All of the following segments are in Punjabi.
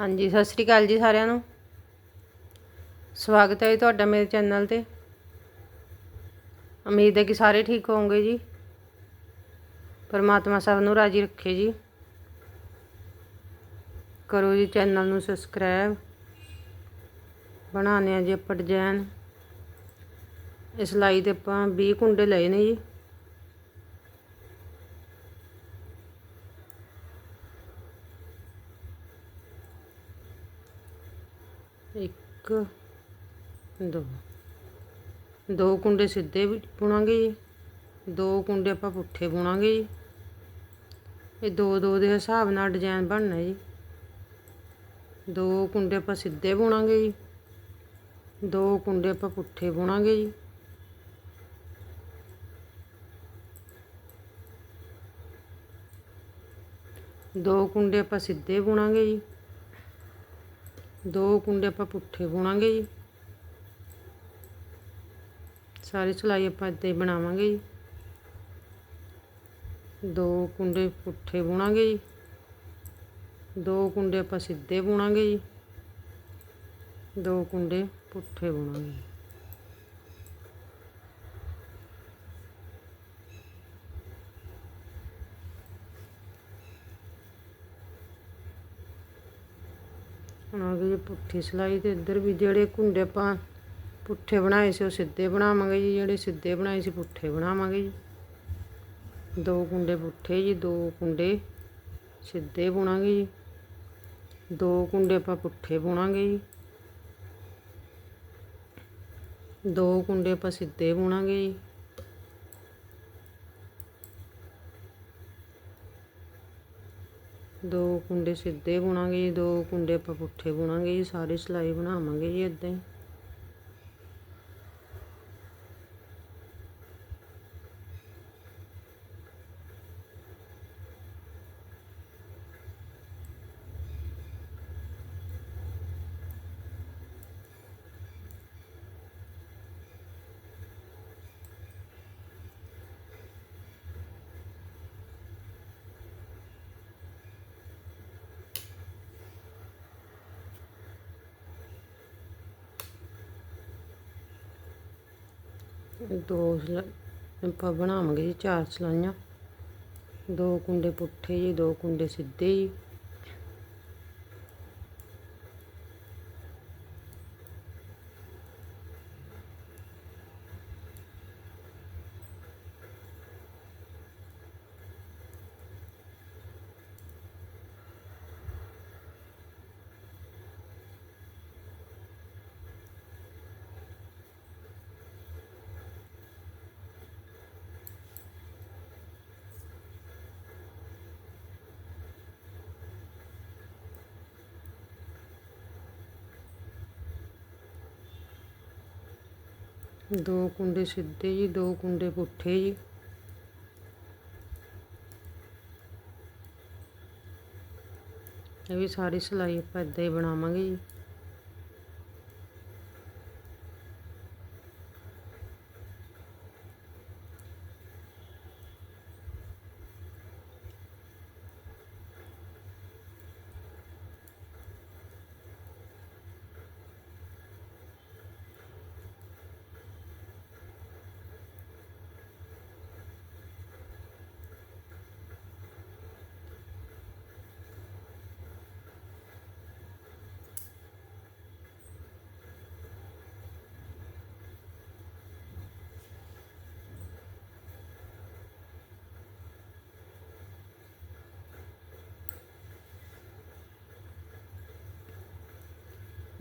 ਹਾਂਜੀ, ਸਤਿ ਸ੍ਰੀ ਅਕਾਲ ਜੀ ਸਾਰਿਆਂ ਨੂੰ। ਸਵਾਗਤ ਹੈ ਜੀ ਤੁਹਾਡਾ ਮੇਰੇ ਚੈਨਲ ਤੇ। ਉਮੀਦ ਹੈ ਕਿ ਸਾਰੇ ਠੀਕ ਹੋਵੋਗੇ ਜੀ। ਪਰਮਾਤਮਾ ਸਭ ਨੂੰ ਰਾਜੀ ਰੱਖੇ ਜੀ। ਕਰੋ ਜੀ ਚੈਨਲ ਨੂੰ ਸਬਸਕ੍ਰਾਈਬ। ਬਣਾਉਂਦੇ ਆ ਜੀ ਆਪਾਂ ਡਿਜ਼ਾਈਨ ਇਸ ਲਾਈ ਤੇ ਆਪਾਂ 20 ਕੁੰਡੇ ਲਏ ਨੇ ਜੀ। ਇੱਕ, ਦੋ ਦੋ ਕੁੰਡੇ ਸਿੱਧੇ ਬੁਣਾਂਗੇ ਜੀ। ਦੋ ਕੁੰਡੇ ਆਪਾਂ ਪੁੱਠੇ ਬੁਣਾਂਗੇ ਜੀ। ਇਹ ਦੋ ਦੋ ਦੇ ਹਿਸਾਬ ਨਾਲ ਡਿਜ਼ਾਈਨ ਬਣਨਾ ਜੀ। ਦੋ ਕੁੰਡੇ ਆਪਾਂ ਸਿੱਧੇ ਬੁਣਾਂਗੇ ਜੀ। ਦੋ ਕੁੰਡੇ ਆਪਾਂ ਪੁੱਠੇ ਬੁਣਾਂਗੇ ਜੀ। ਦੋ ਕੁੰਡੇ ਆਪਾਂ ਸਿੱਧੇ ਬੁਣਾਂਗੇ ਜੀ। ਦੋ ਕੁੰਡੇ ਆਪਾਂ ਪੁੱਠੇ ਬੁਣਾਂਗੇ ਜੀ। ਸਾਰੀ ਸਿਲਾਈ ਆਪਾਂ ਇੱਦਾਂ ਹੀ ਬਣਾਵਾਂਗੇ ਜੀ। ਦੋ ਕੁੰਡੇ ਪੁੱਠੇ ਬੁਣਾਂਗੇ ਜੀ। ਦੋ ਕੁੰਡੇ ਆਪਾਂ ਸਿੱਧੇ ਬੁਣਾਂਗੇ ਜੀ। ਦੋ ਕੁੰਡੇ ਪੁੱਠੇ ਬੁਣਾਂਗੇ ਹੁਣ ਆ ਗਈ ਜੀ ਪੁੱਠੀ ਸਿਲਾਈ ਤੇ ਇੱਧਰ ਵੀ ਜਿਹੜੇ ਕੁੰਡੇ ਆਪਾਂ ਪੁੱਠੇ ਬਣਾਏ ਸੀ, ਉਹ ਸਿੱਧੇ ਬਣਾਵਾਂਗੇ ਜੀ, ਜਿਹੜੇ ਸਿੱਧੇ ਬਣਾਏ ਸੀ ਪੁੱਠੇ ਬਣਾਵਾਂਗੇ ਜੀ। ਦੋ ਕੁੰਡੇ ਪੁੱਠੇ ਜੀ, ਦੋ ਕੁੰਡੇ ਸਿੱਧੇ ਬੁਣਾਂਗੇ ਜੀ। ਦੋ ਕੁੰਡੇ ਆਪਾਂ ਪੁੱਠੇ ਬੁਣਾਂਗੇ ਜੀ। ਦੋ ਕੁੰਡੇ ਆਪਾਂ ਸਿੱਧੇ ਬੁਣਾਂਗੇ ਜੀ। ਦੋ ਕੁੰਡੇ ਸਿੱਧੇ ਬੁਣਾਂਗੇ ਜੀ, ਦੋ ਕੁੰਡੇ ਆਪਾਂ ਪੁੱਠੇ ਬੁਣਾਂਗੇ ਜੀ, ਸਾਰੀ ਸਿਲਾਈ ਬਣਾਵਾਂਗੇ ਜੀ ਇੱਦਾਂ ਹੀ। ਦੋ ਸਲਾ, ਆਪਾਂ ਬਣਾਵਾਂਗੇ ਜੀ ਚਾਰ ਸਲਾਈਆਂ। ਦੋ ਕੁੰਡੇ ਪੁੱਠੇ ਜੀ, ਦੋ ਕੁੰਡੇ ਸਿੱਧੇ ਜੀ। ਦੋ ਕੁੰਡੇ ਸਿੱਧੇ ਜੀ, ਦੋ ਕੁੰਡੇ ਪੁੱਠੇ ਜੀ। ਇਹ ਵੀ ਸਾਰੀ ਸਿਲਾਈ ਆਪਾਂ ਇਦਾਂ ਹੀ ਬਣਾਵਾਂਗੇ ਜੀ।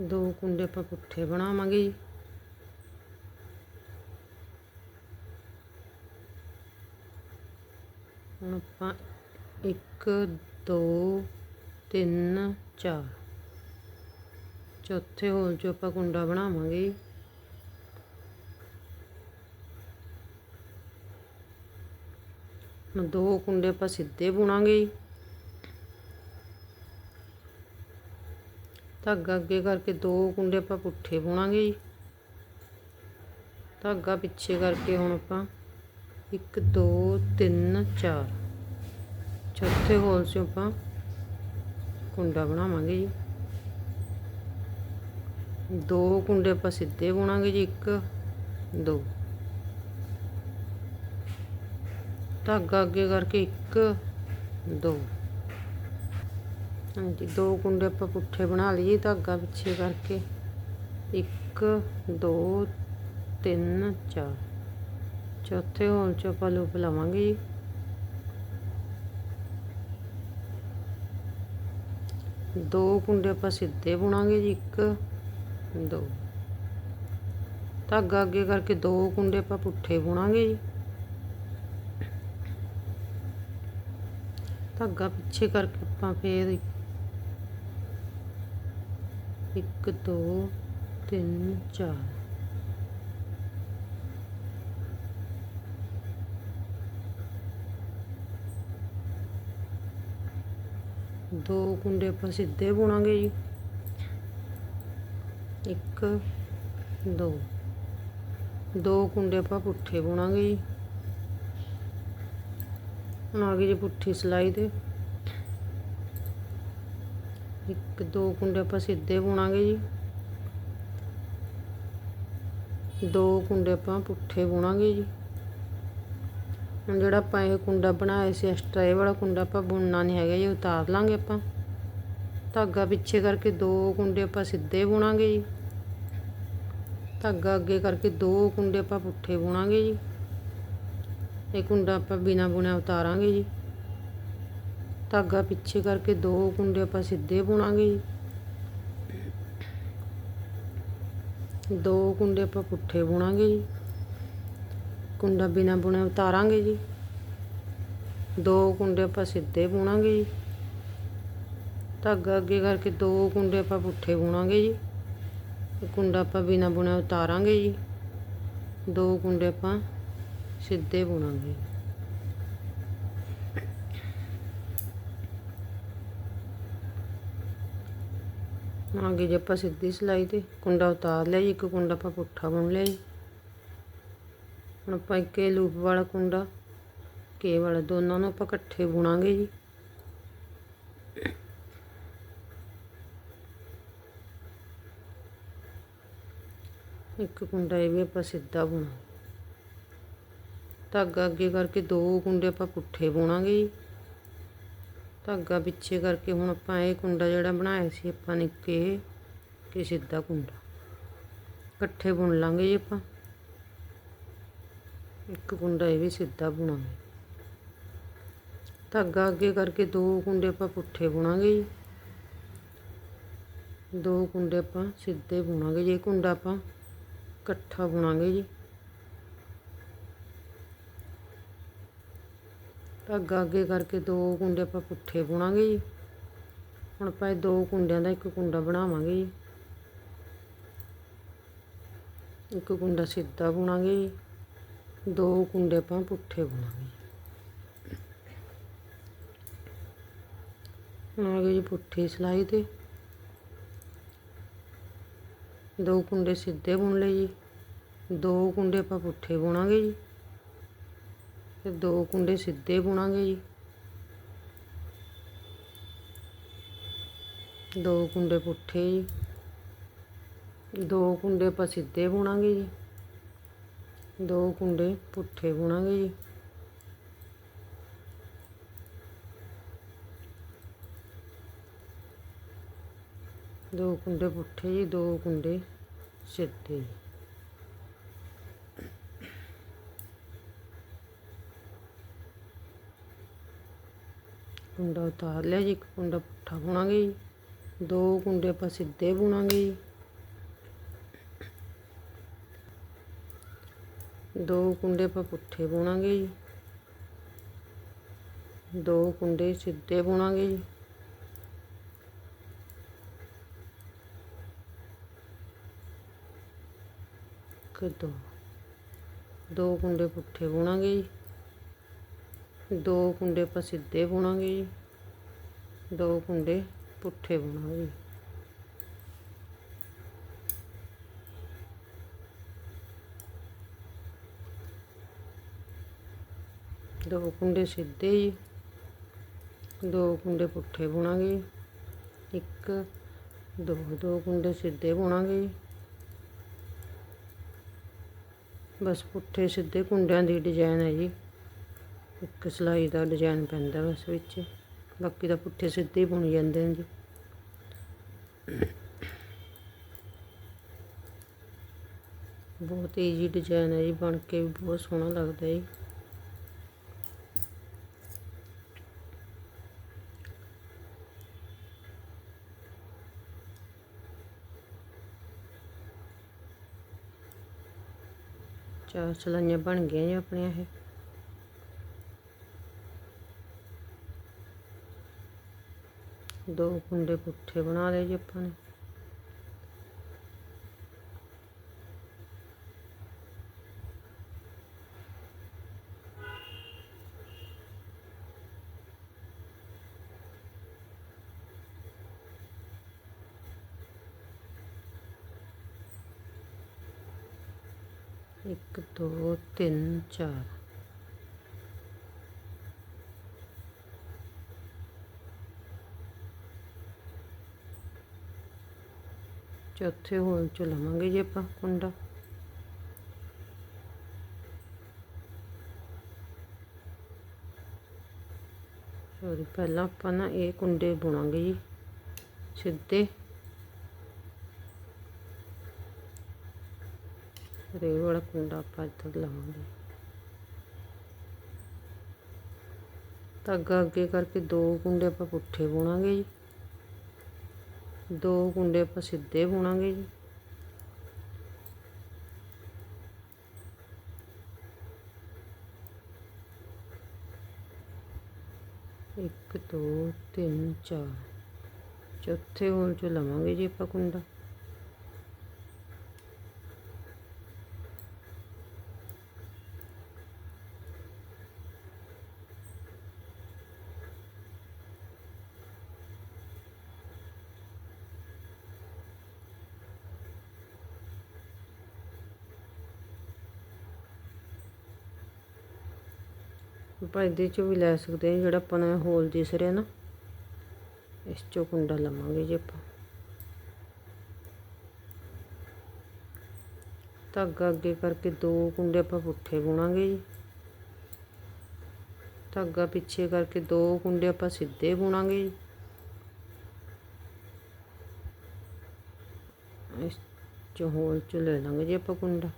ਦੋ ਕੁੰਡੇ ਆਪਾਂ ਪੁੱਠੇ ਬਣਾਵਾਂਗੇ ਜੀ। ਹੁਣ ਆਪਾਂ ਇੱਕ, ਦੋ, ਤਿੰਨ, ਚਾਰ। ਚੌਥੇ ਹੋਲ 'ਚ ਆਪਾਂ ਕੁੰਡਾ ਬਣਾਵਾਂਗੇ ਹੁਣ ਦੋ ਕੁੰਡੇ ਆਪਾਂ ਸਿੱਧੇ ਬੁਣਾਂਗੇ ਧਾਗਾ ਅੱਗੇ ਕਰਕੇ ਦੋ ਕੁੰਡੇ ਆਪਾਂ ਪੁੱਠੇ ਬੁਣਾਂਗੇ ਜੀ। ਧਾਗਾ ਪਿੱਛੇ ਕਰਕੇ ਹੁਣ ਆਪਾਂ 1 2 3 4 ਚੌਥੇ ਹੋਲ 'ਚੋਂ ਆਪਾਂ ਕੁੰਡਾ ਬਣਾਵਾਂਗੇ ਜੀ। ਦੋ ਕੁੰਡੇ ਆਪਾਂ ਸਿੱਧੇ ਬੁਣਾਂਗੇ ਜੀ 1 2 ਧਾਗਾ ਅੱਗੇ ਕਰਕੇ 1 2 हाँ जी दो कुंडे आप पुठे बना लिए धागा पिछे करके एक दो तीन चार चौथे होल चो आप लूप लवेंगे जी दो कुंडे आप सीधे बुना जी एक दो धागा अगे करके दो कुंडे आप पुठे बुना जी धागा पिछे करके अपना फिर एक ਇੱਕ, ਦੋ, ਤਿੰਨ, ਚਾਰ। ਦੋ ਕੁੰਡੇ ਆਪਾਂ ਸਿੱਧੇ ਬੁਣਾਂਗੇ ਜੀ। ਇੱਕ, ਦੋ। ਦੋ ਕੁੰਡੇ ਆਪਾਂ ਪੁੱਠੇ ਬੁਣਾਂਗੇ ਜੀ। ਹੁਣ ਆ ਗਈ ਜੀ ਪੁੱਠੀ ਸਲਾਈ ਤੇ। ਇੱਕ ਦੋ ਕੁੰਡੇ ਆਪਾਂ ਸਿੱਧੇ ਬੁਣਾਂਗੇ ਜੀ। ਦੋ ਕੁੰਡੇ ਆਪਾਂ ਪੁੱਠੇ ਬੁਣਾਂਗੇ ਜੀ। ਹੁਣ ਜਿਹੜਾ ਆਪਾਂ ਇਹ ਕੁੰਡਾ ਬਣਾਇਆ ਸੀ ਐਕਸਟਰਾ ਇਹ ਵਾਲਾ ਕੁੰਡਾ ਆਪਾਂ ਬੁਣਨਾ ਨਹੀਂ ਹੈਗਾ ਜੀ, ਉਤਾਰ ਲਾਂਗੇ ਆਪਾਂ। ਧਾਗਾ ਪਿੱਛੇ ਕਰਕੇ ਦੋ ਕੁੰਡੇ ਆਪਾਂ ਸਿੱਧੇ ਬੁਣਾਂਗੇ ਜੀ। ਧਾਗਾ ਅੱਗੇ ਕਰਕੇ ਦੋ ਕੁੰਡੇ ਆਪਾਂ ਪੁੱਠੇ ਬੁਣਾਂਗੇ ਜੀ। ਇਹ ਕੁੰਡਾ ਆਪਾਂ ਬਿਨਾ ਬੁਣਿਆ ਉਤਾਰਾਂਗੇ ਜੀ। ਧਾਗਾ ਪਿੱਛੇ ਕਰਕੇ ਦੋ ਕੁੰਡੇ ਆਪਾਂ ਸਿੱਧੇ ਬੁਣਾਂਗੇ ਜੀ। ਦੋ ਕੁੰਡੇ ਆਪਾਂ ਪੁੱਠੇ ਬੁਣਾਂਗੇ ਜੀ। ਕੁੰਡਾ ਬਿਨਾ ਬੁਣੇ ਉਤਾਰਾਂਗੇ ਜੀ। ਦੋ ਕੁੰਡੇ ਆਪਾਂ ਸਿੱਧੇ ਬੁਣਾਂਗੇ ਜੀ। ਧਾਗਾ ਅੱਗੇ ਕਰਕੇ ਦੋ ਕੁੰਡੇ ਆਪਾਂ ਪੁੱਠੇ ਬੁਣਾਂਗੇ ਜੀ। ਇਹ ਕੁੰਡਾ ਆਪਾਂ ਬਿਨਾ ਬੁਣੇ ਉਤਾਰਾਂਗੇ ਜੀ। ਦੋ ਕੁੰਡੇ ਆਪਾਂ ਸਿੱਧੇ ਬੁਣਾਂਗੇ ਅੱਗੇ ਜੇ ਆਪਾਂ ਸਿੱਧੀ ਸਿਲਾਈ ਤੇ ਕੁੰਡਾ ਉਤਾਰ ਲਿਆ ਜੀ, ਇੱਕ ਕੁੰਡਾ ਆਪਾਂ ਪੁੱਠਾ ਬੁਣ ਲਿਆ ਜੀ। ਹੁਣ ਆਪਾਂ ਇੱਕ ਇਹ ਲੂਪ ਵਾਲਾ ਕੁੰਡਾ, ਕੇ ਵਾਲਾ, ਦੋਨਾਂ ਨੂੰ ਆਪਾਂ ਇਕੱਠੇ ਬੁਣਾਂਗੇ ਜੀ। ਇੱਕ ਕੁੰਡਾ ਇਹ ਵੀ ਆਪਾਂ ਸਿੱਧਾ ਬੁਣਾ। ਧਾਗਾ ਅੱਗੇ ਕਰਕੇ ਦੋ ਕੁੰਡੇ ਆਪਾਂ ਪੁੱਠੇ ਬੁਣਾਂਗੇ ਜੀ। ਧਾਗਾ ਪਿੱਛੇ ਕਰਕੇ ਹੁਣ ਆਪਾਂ ਇਹ ਕੁੰਡਾ ਜਿਹੜਾ ਬਣਾਇਆ ਸੀ, ਆਪਾਂ ਨੇ ਕੇ ਕਿ ਸਿੱਧਾ ਕੁੰਡਾ। ਇਕੱਠੇ ਬੁਣ ਲਾਂਗੇ ਜੀ ਆਪਾਂ। ਇੱਕ ਕੁੰਡਾ ਇਹ ਵੀ ਸਿੱਧਾ ਬੁਣਾਂਗੇ। ਧਾਗਾ ਅੱਗੇ ਕਰਕੇ ਦੋ ਕੁੰਡੇ ਆਪਾਂ ਪੁੱਠੇ ਬੁਣਾਂਗੇ ਜੀ। ਦੋ ਕੁੰਡੇ ਆਪਾਂ ਸਿੱਧੇ ਬੁਣਾਂਗੇ। ਜੀ ਇਹ ਕੁੰਡਾ ਆਪਾਂ ਇਕੱਠਾ ਬੁਣਾਂਗੇ ਜੀ। ਧਾਗਾ ਅੱਗੇ ਕਰਕੇ ਦੋ ਕੁੰਡੇ ਆਪਾਂ ਪੁੱਠੇ ਬੁਣਾਂਗੇ ਜੀ। ਹੁਣ ਆਪਾਂ ਇਹ ਦੋ ਕੁੰਡਿਆਂ ਦਾ ਇੱਕ ਕੁੰਡਾ ਬਣਾਵਾਂਗੇ ਜੀ। ਇੱਕ ਕੁੰਡਾ ਸਿੱਧਾ ਬੁਣਾਂਗੇ ਜੀ। ਦੋ ਕੁੰਡੇ ਆਪਾਂ ਪੁੱਠੇ ਬੁਣਾਂਗੇ ਹੁਣ ਆ ਗਈ ਜੀ ਪੁੱਠੀ ਸਲਾਈ ਤੇ। ਦੋ ਕੁੰਡੇ ਸਿੱਧੇ ਬੁਣ ਲਏ ਜੀ। ਦੋ ਕੁੰਡੇ ਆਪਾਂ ਪੁੱਠੇ ਬੁਣਾਂਗੇ ਜੀ। ਤੇ ਦੋ ਕੁੰਡੇ ਸਿੱਧੇ ਬੁਣਾਂਗੇ ਜੀ। ਦੋ ਕੁੰਡੇ ਪੁੱਠੇ ਜੀ। ਦੋ ਕੁੰਡੇ ਆਪਾਂ ਸਿੱਧੇ ਬੁਣਾਂਗੇ ਜੀ। ਦੋ ਕੁੰਡੇ ਪੁੱਠੇ ਬੁਣਾਂਗੇ ਜੀ। ਦੋ ਕੁੰਡੇ ਪੁੱਠੇ ਜੀ, ਦੋ ਕੁੰਡੇ ਸਿੱਧੇ ਕੁੰਡਾ ਉਤਾਰ ਲਿਆ ਜੀ, ਇੱਕ ਕੁੰਡਾ ਪੁੱਠਾ ਬੁਣਾਂਗੇ ਜੀ ਦੋ ਕੁੰਡੇ ਆਪਾਂ ਸਿੱਧੇ ਬੁਣਾਂਗੇ ਜੀ ਦੋ ਕੁੰਡੇ ਆਪਾਂ ਪੁੱਠੇ ਬੁਣਾਂਗੇ ਜੀ ਦੋ ਕੁੰਡੇ ਸਿੱਧੇ ਬੁਣਾਂਗੇ ਜੀ ਇੱਕ ਦੋ। ਦੋ ਕੁੰਡੇ ਪੁੱਠੇ ਬੁਣਾਂਗੇ ਜੀ ਦੋ ਕੁੰਡੇ ਆਪਾਂ ਸਿੱਧੇ ਬੁਣਾਂਗੇ ਜੀ। ਦੋ ਕੁੰਡੇ ਪੁੱਠੇ ਬੁਣਾਂਗੇ। ਦੋ ਕੁੰਡੇ ਸਿੱਧੇ ਜੀ। ਦੋ ਕੁੰਡੇ ਪੁੱਠੇ ਬੁਣਾਂਗੇ। ਇੱਕ, ਦੋ ਦੋ ਕੁੰਡੇ ਸਿੱਧੇ ਬੁਣਾਂਗੇ। ਜੀ ਬਸ ਪੁੱਠੇ ਸਿੱਧੇ ਕੁੰਡਿਆਂ ਦੀ ਡਿਜ਼ਾਈਨ ਹੈ ਜੀ। ਇੱਕ ਸਿਲਾਈ ਦਾ ਡਿਜ਼ਾਈਨ ਪੈਂਦਾ ਬਸ ਵਿੱਚ। ਬਾਕੀ ਦਾ ਪੁੱਠੇ ਸਿੱਧੇ ਹੀ ਬੁਣ ਜਾਂਦੇ ਨੇ ਜੀ। ਬਹੁਤ ਈਜੀ ਡਿਜ਼ਾਈਨ ਹੈ ਜੀ, ਬਣ ਕੇ ਵੀ ਬਹੁਤ ਸੋਹਣਾ ਲੱਗਦਾ ਜੀ। ਚਾਰ ਸਲਾਈਆਂ ਬਣ ਗਈਆਂ ਜੀ ਆਪਣੀਆਂ ਇਹ। ਦੋ ਕੁੰਡੇ ਪੁੱਠੇ ਬਣਾ ਲਏ ਜੀ ਆਪਾਂ ਨੇ। ਇੱਕ ਦੋ ਤਿੰਨ ਚਾਰ। ਚੌਥੇ ਹੋਲ 'ਚੋਂ ਲਵਾਂਗੇ ਜੀ ਆਪਾਂ ਕੁੰਡਾ। ਸੋਰੀ ਪਹਿਲਾਂ ਆਪਾਂ ਨਾ ਇਹ ਕੁੰਡੇ ਬੁਣਾਂਗੇ ਜੀ, ਸਿੱਧੇ। ਰੇਲ ਵਾਲਾ ਕੁੰਡਾ ਆਪਾਂ ਇੱਧਰ ਲਾਵਾਂਗੇ। ਧਾਗਾ ਅੱਗੇ ਕਰਕੇ ਦੋ ਕੁੰਡੇ ਆਪਾਂ ਪੁੱਠੇ ਬੁਣਾਂਗੇ ਜੀ। ਦੋ ਕੁੰਡੇ ਆਪਾਂ ਸਿੱਧੇ ਬੁਣਾਂਗੇ ਜੀ। ਇੱਕ, ਦੋ, ਤਿੰਨ, ਚਾਰ। ਚੌਥੇ ਹੋਲ 'ਚੋਂ ਲਵਾਂਗੇ ਜੀ ਆਪਾਂ ਕੁੰਡਾ। ਆਪਾਂ ਇਹਦੇ ਚੋਂ ਵੀ ਲੈ ਸਕਦੇ ਹਾਂ, ਜਿਹੜਾ ਆਪਾਂ ਨੂੰ ਹੋਲ ਦਿਸ ਰਿਹਾ ਨਾ। ਇਸ ਚੋਂ ਕੁੰਡਾ ਲਵਾਂਗੇ ਜੀ ਆਪਾਂ। ਧਾਗਾ ਅੱਗੇ ਕਰਕੇ ਦੋ ਕੁੰਡੇ ਆਪਾਂ ਪੁੱਠੇ ਬੁਣਾਂਗੇ ਜੀ। ਧਾਗਾ ਪਿੱਛੇ ਕਰਕੇ ਦੋ ਕੁੰਡੇ ਆਪਾਂ ਸਿੱਧੇ ਬੁਣਾਂਗੇ ਜੀ। ਇਸ ਚੋਂ ਹੋਲ ਚ ਲੈ ਲਾਂਗੇ ਜੀ ਆਪਾਂ ਕੁੰਡਾ।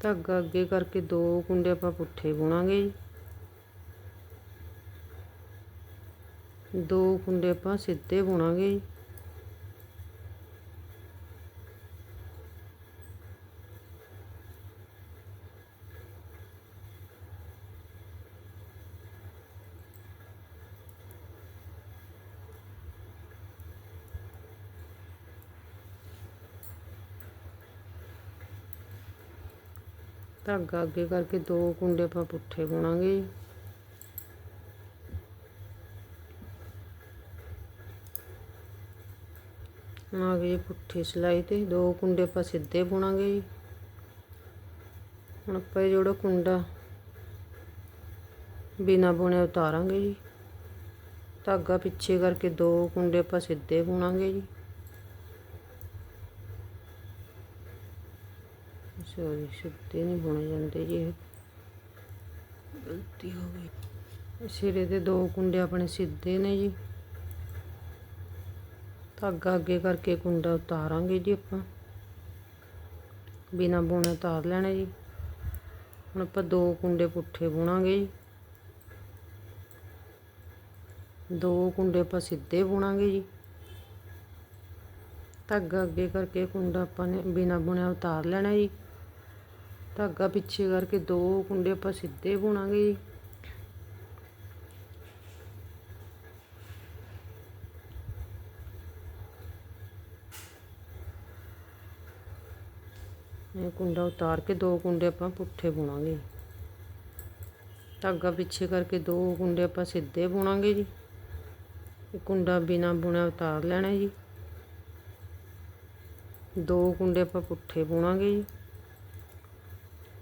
ਧਾਗਾ ਅੱਗੇ ਕਰਕੇ ਦੋ ਕੁੰਡੇ ਆਪਾਂ ਪੁੱਠੇ ਬੁਣਾਂਗੇ ਜੀ। ਦੋ ਕੁੰਡੇ ਆਪਾਂ ਸਿੱਧੇ ਬੁਣਾਂਗੇ ਜੀ। ਧਾਗਾ ਅੱਗੇ ਕਰਕੇ ਦੋ ਕੁੰਡੇ ਆਪਾਂ ਪੁੱਠੇ ਬੁਣਾਂਗੇ। ਜੀ ਆ ਗਈ ਪੁੱਠੀ ਸਿਲਾਈ ਤੇ ਦੋ ਕੁੰਡੇ ਆਪਾਂ ਸਿੱਧੇ ਬੁਣਾਂਗੇ। ਜੀ ਹੁਣ ਆਪਾਂ ਜਿਹੜਾ ਕੁੰਡਾ ਬਿਨਾ ਬੁਣੇ ਉਤਾਰਾਂਗੇ ਜੀ। ਧਾਗਾ ਪਿੱਛੇ ਕਰਕੇ ਦੋ ਕੁੰਡੇ ਆਪਾਂ ਸਿੱਧੇ ਬੁਣਾਂਗੇ ਜੀ। ਸੋਰੀ ਸਿੱਧੇ ਨਹੀਂ ਬੁਣੇ ਜਾਂਦੇ ਜੀ। ਇਹ ਗਲਤੀ ਹੋ ਗਈ। ਸਿਰੇ ਦੇ ਦੋ ਕੁੰਡੇ ਆਪਣੇ ਸਿੱਧੇ ਨੇ ਜੀ। ਧਾਗਾ ਅੱਗੇ ਕਰਕੇ ਕੁੰਡਾ ਉਤਾਰਾਂਗੇ ਜੀ ਆਪਾਂ। ਬਿਨਾ ਬੁਣੇ ਉਤਾਰ ਲੈਣਾ ਜੀ। ਹੁਣ ਆਪਾਂ ਦੋ ਕੁੰਡੇ ਪੁੱਠੇ ਬੁਣਾਂਗੇ ਜੀ। ਦੋ ਕੁੰਡੇ ਆਪਾਂ ਸਿੱਧੇ ਬੁਣਾਂਗੇ ਜੀ। ਧਾਗਾ ਅੱਗੇ ਕਰਕੇ ਕੁੰਡਾ ਆਪਾਂ ਨੇ ਬਿਨਾ ਬੁਣਿਆ ਉਤਾਰ ਲੈਣਾ ਜੀ। ਧਾਗਾ ਪਿੱਛੇ ਕਰਕੇ ਦੋ ਕੁੰਡੇ ਆਪਾਂ ਸਿੱਧੇ ਬੁਣਾਂਗੇ ਜੀ। ਇਹ ਕੁੰਡਾ ਉਤਾਰ ਕੇ ਦੋ ਕੁੰਡੇ ਆਪਾਂ ਪੁੱਠੇ ਬੁਣਾਂਗੇ ਧਾਗਾ ਪਿੱਛੇ ਕਰਕੇ ਦੋ ਕੁੰਡੇ ਆਪਾਂ ਸਿੱਧੇ ਬੁਣਾਂਗੇ ਜੀ। ਇਹ ਕੁੰਡਾ ਬਿਨਾ ਬੁਣਿਆ ਉਤਾਰ ਲੈਣਾ ਜੀ। ਦੋ ਕੁੰਡੇ ਆਪਾਂ ਪੁੱਠੇ ਬੁਣਾਂਗੇ ਜੀ।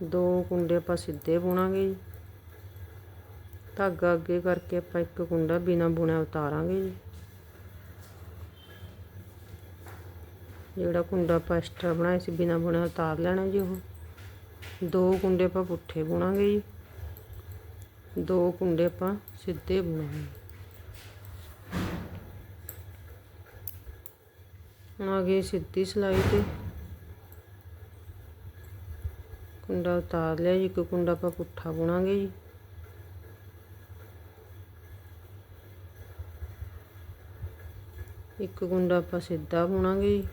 ਦੋ ਕੁੰਡੇ ਆਪਾਂ ਸਿੱਧੇ ਬੁਣਾਂਗੇ ਜੀ। ਧਾਗਾ ਅੱਗੇ ਕਰਕੇ ਆਪਾਂ ਇੱਕ ਕੁੰਡਾ ਬਿਨਾ ਬੁਣਿਆ ਉਤਾਰਾਂਗੇ ਜੀ। ਜਿਹੜਾ ਕੁੰਡਾ ਆਪਾਂ ਐਕਸਟਰਾ ਬਣਾਇਆ ਸੀ, ਬਿਨਾ ਬੁਣਿਆ ਉਤਾਰ ਲੈਣਾ ਜੀ ਉਹ। ਦੋ ਕੁੰਡੇ ਆਪਾਂ ਪੁੱਠੇ ਬੁਣਾਂਗੇ ਜੀ। ਦੋ ਕੁੰਡੇ ਆਪਾਂ ਸਿੱਧੇ ਬੁਣਾਂਗੇ। ਹੁਣ ਆ ਗਈ ਸਿੱਧੀ ਸਲਾਈ ਤੇ। ਕੁੰਡਾ ਉਤਾਰ ਲਿਆ ਜੀ, ਇੱਕ ਕੁੰਡਾ ਆਪਾਂ ਪੁੱਠਾ ਬੁਣਾਂਗੇ ਜੀ। ਇੱਕ ਕੁੰਡਾ ਆਪਾਂ ਸਿੱਧਾ ਬੁਣਾਂਗੇ ਜੀ।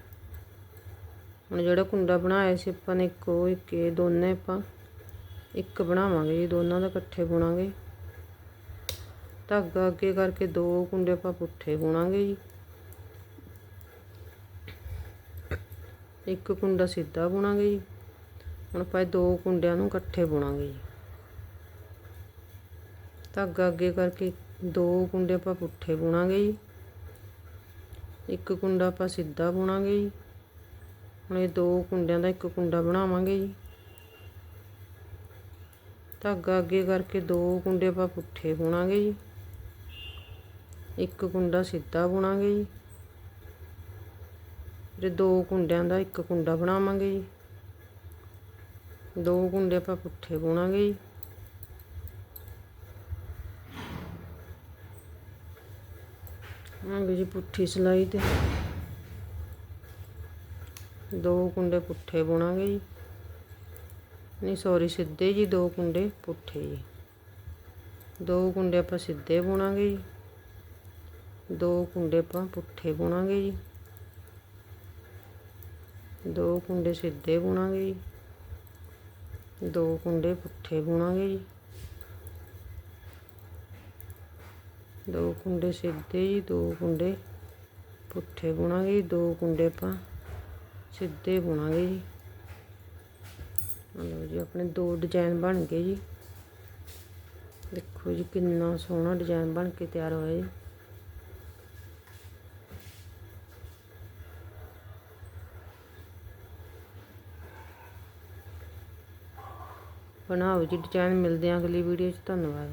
ਹੁਣ ਜਿਹੜਾ ਕੁੰਡਾ ਬਣਾਇਆ ਸੀ ਆਪਾਂ ਨੇ, ਇੱਕ ਉਹ, ਇੱਕ ਇਹ ਦੋਨੇ ਆਪਾਂ ਇੱਕ ਬਣਾਵਾਂਗੇ ਜੀ, ਦੋਨਾਂ ਦਾ ਇਕੱਠੇ ਬੁਣਾਂਗੇ। ਧਾਗਾ ਅੱਗੇ ਕਰਕੇ ਦੋ ਕੁੰਡੇ ਆਪਾਂ ਪੁੱਠੇ ਬੁਣਾਂਗੇ ਜੀ। ਇੱਕ ਕੁੰਡਾ ਸਿੱਧਾ ਬੁਣਾਂਗੇ ਜੀ। ਹੁਣ ਆਪਾਂ ਇਹ ਦੋ ਕੁੰਡਿਆਂ ਨੂੰ ਇਕੱਠੇ ਬੁਣਾਂਗੇ ਜੀ। ਧਾਗਾ ਅੱਗੇ ਕਰਕੇ ਦੋ ਕੁੰਡੇ ਆਪਾਂ ਪੁੱਠੇ ਬੁਣਾਂਗੇ ਜੀ। ਇੱਕ ਕੁੰਡਾ ਆਪਾਂ ਸਿੱਧਾ ਬੁਣਾਂਗੇ ਜੀ। ਹੁਣ ਇਹ ਦੋ ਕੁੰਡਿਆਂ ਦਾ ਇੱਕ ਕੁੰਡਾ ਬਣਾਵਾਂਗੇ ਜੀ। ਧਾਗਾ ਅੱਗੇ ਕਰਕੇ ਦੋ ਕੁੰਡੇ ਆਪਾਂ ਪੁੱਠੇ ਬੁਣਾਂਗੇ ਜੀ। ਇੱਕ ਕੁੰਡਾ ਸਿੱਧਾ ਬੁਣਾਂਗੇ ਜੀ। ਫਿਰ ਦੋ ਕੁੰਡਿਆਂ ਦਾ ਇੱਕ ਕੁੰਡਾ ਬਣਾਵਾਂਗੇ ਜੀ। ਦੋ ਕੁੰਡੇ ਆਪਾਂ ਪੁੱਠੇ ਬੁਣਾਂਗੇ ਜੀ। ਆਂਗੇ ਜੀ ਪੁੱਠੀ ਸਲਾਈ ਤੇ। ਦੋ ਕੁੰਡੇ ਪੁੱਠੇ ਬੁਣਾਂਗੇ ਜੀ। ਨਹੀਂ ਸੌਰੀ ਸਿੱਧੇ ਜੀ ਦੋ ਕੁੰਡੇ ਪੁੱਠੇ ਜੀ। ਦੋ ਕੁੰਡੇ ਆਪਾਂ ਸਿੱਧੇ ਬੁਣਾਂਗੇ ਜੀ। ਦੋ ਕੁੰਡੇ ਆਪਾਂ ਪੁੱਠੇ ਬੁਣਾਂਗੇ ਜੀ। ਦੋ ਕੁੰਡੇ ਸਿੱਧੇ ਬੁਣਾਂਗੇ ਜੀ। ਦੋ ਕੁੰਡੇ ਪੁੱਠੇ ਬੁਣਾਂਗੇ ਜੀ। ਦੋ ਕੁੰਡੇ ਸਿੱਧੇ ਜੀ, ਦੋ ਕੁੰਡੇ ਪੁੱਠੇ ਬੁਣਾਂਗੇ ਜੀ, ਦੋ ਕੁੰਡੇ ਆਪਾਂ ਸਿੱਧੇ ਬੁਣਾਂਗੇ ਜੀ। ਲਓ ਜੀ, ਆਪਣੇ ਦੋ ਡਿਜ਼ਾਈਨ ਬਣ ਗਏ ਜੀ। ਦੇਖੋ ਜੀ, ਕਿੰਨਾ ਸੋਹਣਾ ਡਿਜ਼ਾਈਨ ਬਣ ਕੇ ਤਿਆਰ ਹੋਇਆ ਜੀ। ਬਣਾਓ ਜੀ ਡਿਜ਼ਾਈਨ ਮਿਲਦੇ ਹਾਂ ਅਗਲੀ ਵੀਡੀਓ 'ਚ ਧੰਨਵਾਦ।